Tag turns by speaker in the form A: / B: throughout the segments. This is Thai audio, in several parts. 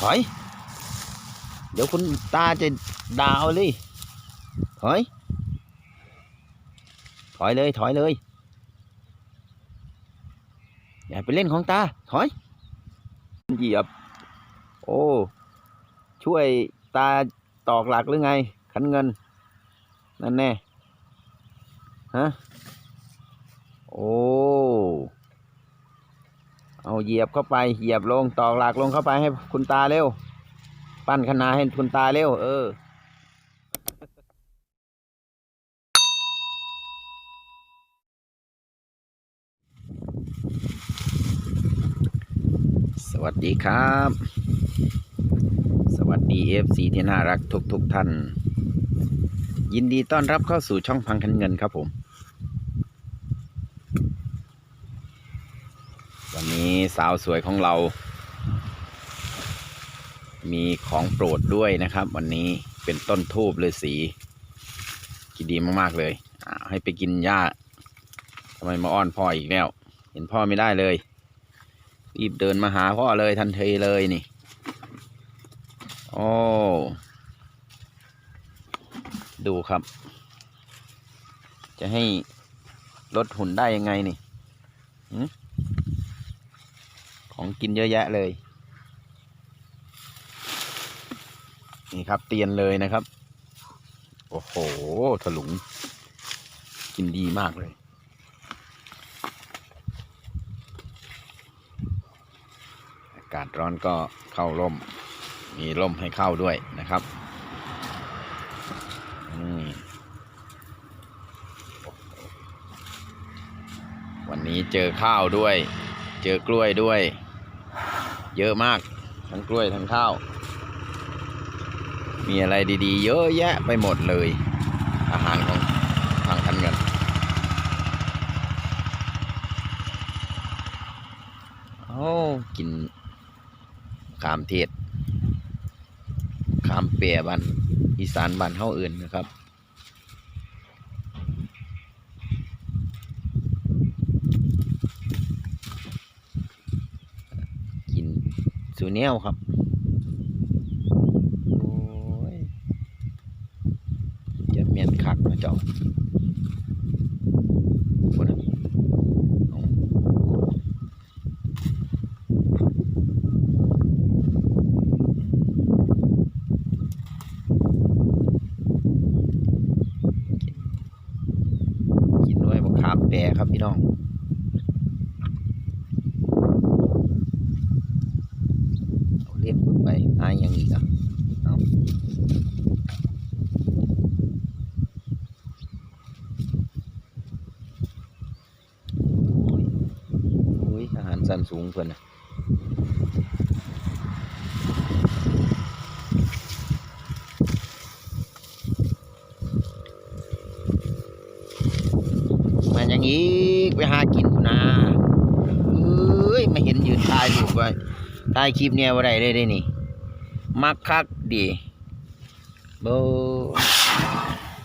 A: ถอย เดี๋ยวคุณตาจะด่าเอาเลย ถอย ถอยเลย ถอยเลย อย่าไปเล่นของตา ถอย เหยียบ โอ้ ช่วยตาตอกหลักหรือไง ขันเงิน นั่นแน่ ฮะ โอ้ เอาเหยียบเข้าไปเหยียบลงตอกหลักลงเข้าไปให้คุณตาเร็ว ปั้นคณาให้คุณตาเร็ว เออสวัสดีครับ สวัสดีเอฟซีที่น่ารักทุกทุกท่าน ยินดีต้อนรับเข้าสู่ช่องพังคันเงินครับผม วั นี้สาวสวยของเรา มีของโปรดด้วยนะครับ วันนี้เป็นต้นทูบเลยสีกินดีมากๆเลยให้ไปกินหญ้าทำไมมาอ้อนพ่ออีกแล้ว เห็นพ่อไม่ได้เลย รีบเดินมาหาพ่อเลยทันทีเลยนี่ โอ้ ดูครับ จะให้ลดหุ่นได้ยังไงนี่หืม ของกินเยอะแยะเลย นี่ครับเตียนเลยนะครับ โอ้โหถลุง กินดีมากเลยอากาศร้อนก็เข้าร่ม มีร่มให้เข้าด้วยนะครับวันนี้เจอข้าวด้วย เจอกล้วยด้วย เยอะมาก ทั้งกล้วยทั้งข้าว มีอะไรดีๆ เยอะแยะไปหมดเลย อาหารของทางคันเงินโอ้กินขามเทศขามเปียบันอีสานบ้านเฮาอื่นนะครับ กิน สูนียวครับโอ้ยจะเมียนคักนะเจ้าพูดนะเอากินด้วยบักขามแปรครับพี่น้อง เอาเรียกไปหาอย่างอีกอะเอาโอ้ยโอ้ยอาหารสันสูงเพิ่อนนะมาอย่างอีกไปหากินพุ่นะเอ้ยไม่เห็นยืนถ่ายรูปไว้ถ่ายคลิปเนี่ยว่าไรได้ได้นี่ มักคักดีโบ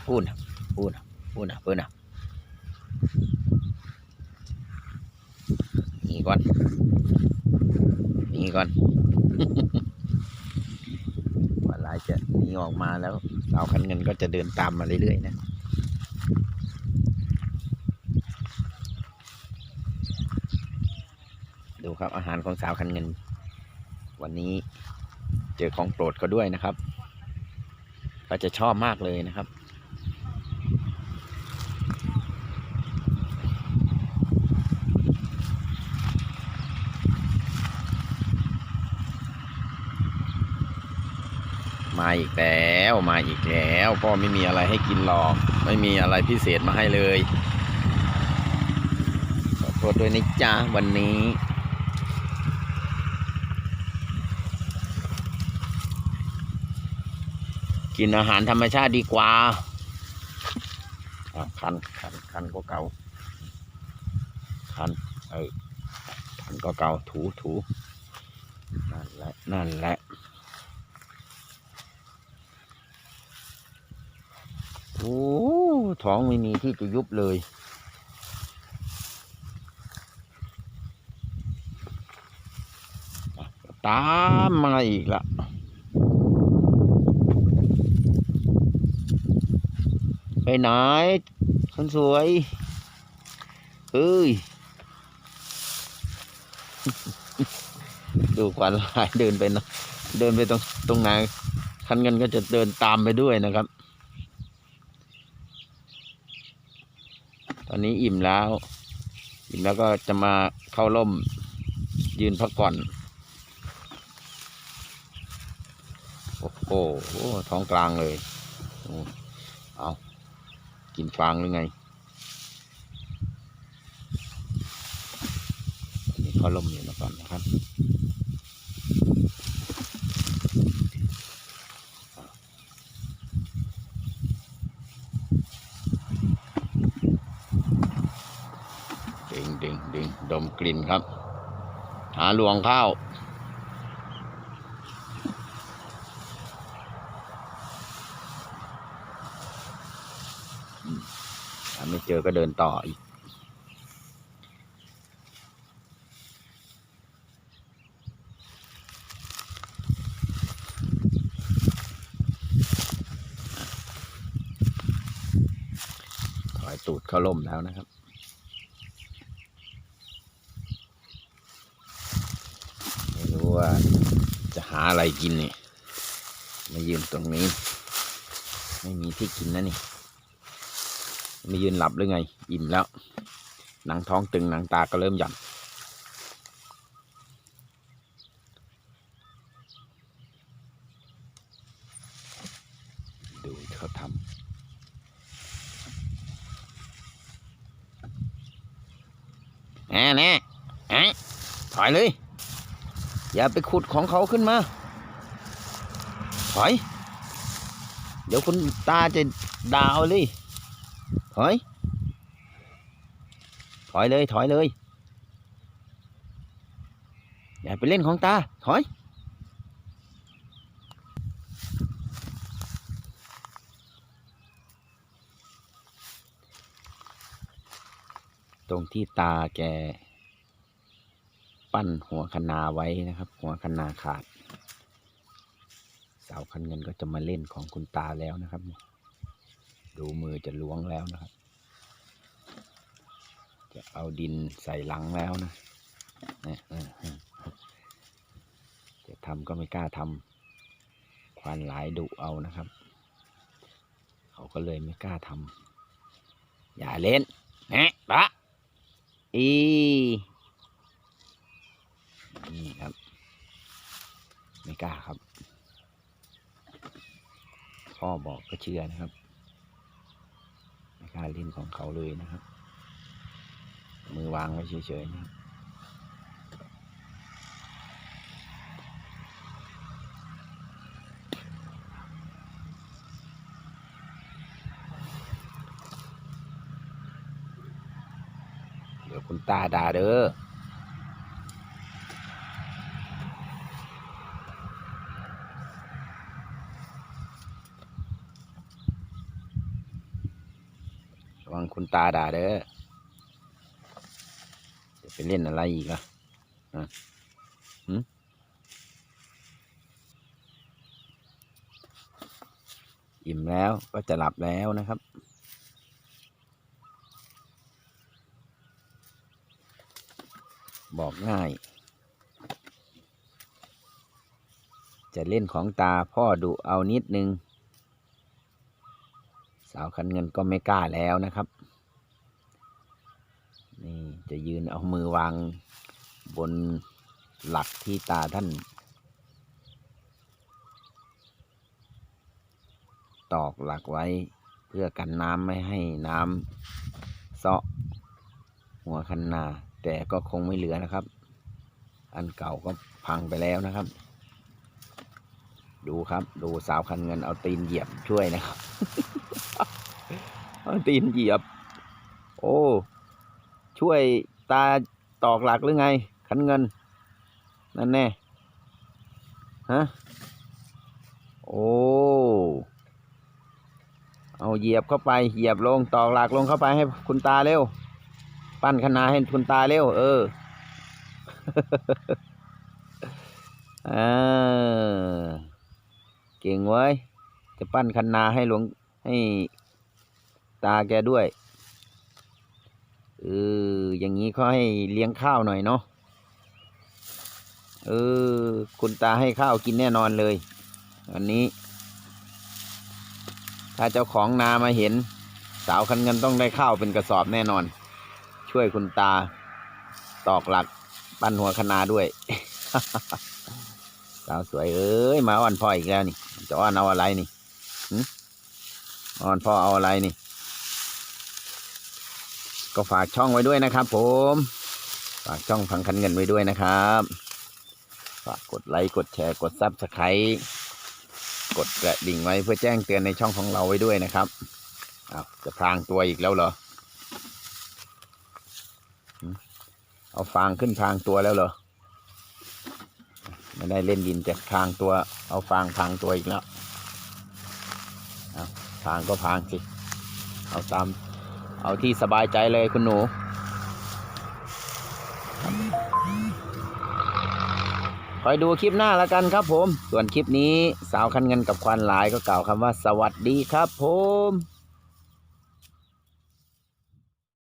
A: พูดนะพูดนะพูดนะเพื่อนนะ นี่ก่อนนี่ก่อนว่าลายจะหนีออกมาแล้วสาวคันเงินก็จะเดินตามมาเรื่อยๆนะดูครับอาหารของสาวคันเงิน วันนี้เจอของโปรดเขาด้วยนะครับเขาจะชอบมากเลยนะครับ มาอีกแล้วมาอีกแล้วพ่อไม่มีอะไรให้กินหรอก ไม่มีอะไรพิเศษมาให้เลยขอโทษด้วยนะจ๊ะวันนี้กินอาหารธรรมชาติดีกว่าคันคันคันก็เก่าคันเออคันก็เก่าถูถูนั่นแหละนั่นแหละ โอ้ท้องไม่มีที่จะยุบเลย ตามมาอีกละไปไหนคนสวยเฮ้ย ดูควันลายเดินไปนะ เดินไปตรงตรงไหนคันเงินก็จะเดินตามไปด้วยนะครับ ตอนนี้อิ่มแล้ว อิ่มแล้วก็จะมาเข้าร่มยืนพักผ่อน โอ้โหท้องกลางเลย เอากินฟางหรือไงนนี้เข้าร่มอยู่นะก่อนนะครับ ดึงดึงดึงดมก ลิ่นครับ หาหลวงข้าวถ้าไม่เจอก็เดินต่ออีกถอยตูดเข้าล่มแล้วนะครับ ไม่รู้ ว่าจะหาอะไรกินนี่มายืนตรงนี้ ไม่มีที่กินนะนี่ม่ยืนหลับหรือไง อิ่มแล้ว หนังท้องตึงหนังตาก็เริ่มหย่อนดูเขาทำแน่แน่ะถอยเลย อย่าไปขุดของเขาขึ้นมาถอย เดี๋ยวคุณตาจะด่าเอาเลยถอย ถอยเลย ถอยเลย อย่าไปเล่นของตา ถอย ตรงที่ตาแก ปั้นหัวคนาไว้นะครับ หัวคนาขาด สาวคันเงินก็จะมาเล่นของคุณตาแล้วนะครับ ดูมือจะล้วงแล้วนะครับ จะเอาดินใส่หลังแล้วนะเนี่ยจะทำก็ไม่กล้าทำควานหลายดุเอานะครับ เขาก็เลยไม่กล้าทำอย่าเล่นนะปะอีนี่ครับ ไม่กล้าครับ พ่อบอกก็เชื่อนะครับ ไม่กล้าเล่นของเขาเลยนะครับ มือวางไว้เฉยๆนะครับเดี๋ยวคุณตาด่าเด้อ วังคุณตาด่าเด้อจะไปเล่นอะไรอีกล่ะอะหืมอิ่มแล้วก็จะหลับแล้วนะครับ บอกง่าย จะเล่นของตาพ่อดุเอานิดนึงาวคันเงินก็ไม่กล้าแล้วนะครับ นี่จะยืนเอามือวางบนหลักที่ตาท่าน ตอกหลักไว้เพื่อกันน้ำไม่ให้น้ำเซาะหัวคันนา แต่ก็คงไม่เหลือนะครับ อันเก่าก็พังไปแล้วนะครับ ดูครับ ดูสาวคันเงินเอาตีนเหยียบช่วยนะครับ ตีนเหยียบ โอ้ ช่วยตาตอกหลักหรือไง ขันเงิน นั่นแน่ ฮะ โอ้ เอาเหยียบเข้าไป เหยียบลง ตอกหลักลงเข้าไปให้คุณตาเร็ว ปั้นคณาให้คุณตาเร็ว เออเออเก่งเว้ย จะปั้นคันนาให้หลวงให้ตาแกด้วยเอออย่างนี้เขาให้เลี้ยงข้าวหน่อยเนาะเออ คุณตาให้ข้าวกินแน่นอนเลยวันนี้ ถ้าเจ้าของนามาเห็น สาวคันเงินต้องได้ข้าวเป็นกระสอบแน่นอน ช่วยคุณตา ตอกหลักปั้นหัวคะนาด้วย สาวสวยเอ้ยมาอ้อนพ่ออีกแล้วนี่ จะอ้อนเอาอะไรนี่ อ้อนพ่อเอาอะไรนี่ ก็ฝากช่องไว้ด้วยนะครับ ผม ฝากช่องพังคันเงินไว้ด้วยนะครับ ฝากกดไลค์กดแชร์กดซับสไครต์กดกระดิ่งไว้เพื่อแจ้งเตือนในช่องของเราไว้ด้วยนะครับอาจะพรางตัวอีกแล้วเหรอ เอาฟางขึ้นพรางตัวแล้วเหรอไม่ได้เล่นดินจะพรางตัว เอาฟางพรางตัวอีกแล้ว เอาพรางก็พรางสิ เอาตาม เอาที่สบายใจเลยคุณหนูคอยดูคลิปหน้าแล้วกันครับผม ส่วนคลิปนี้สาวคันเงินกับควันหลายก็กล่าวคำว่าสวัสดีครับผม